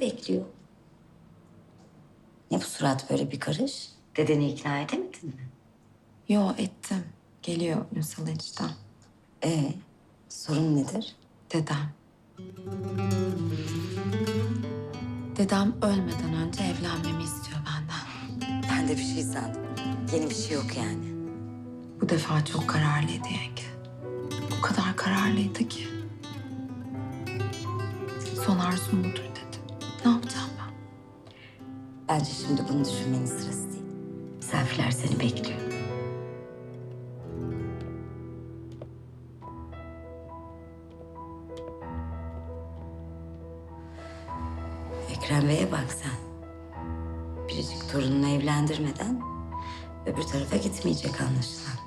bekliyor. Ne bu surat böyle bir karış? Dedeni ikna edemedin mi? Yo ettim. Geliyor Ünsal eniştem. Ee, sorun nedir? Dedem. Dedem ölmeden önce evlenmemi istiyor benden. Ben de bir şey sandım. Yeni bir şey yok yani. Bu defa çok kararlıydı yenge. O kadar kararlıydı ki. Son arzum budur dedi. Ne yapacağım ben? Bence şimdi bunu düşünmenin sırası değil. Misafirler seni bekliyor. Ekrem Bey'e bak sen. Biricik torununu evlendirmeden öbür tarafa gitmeyecek anlaşılan.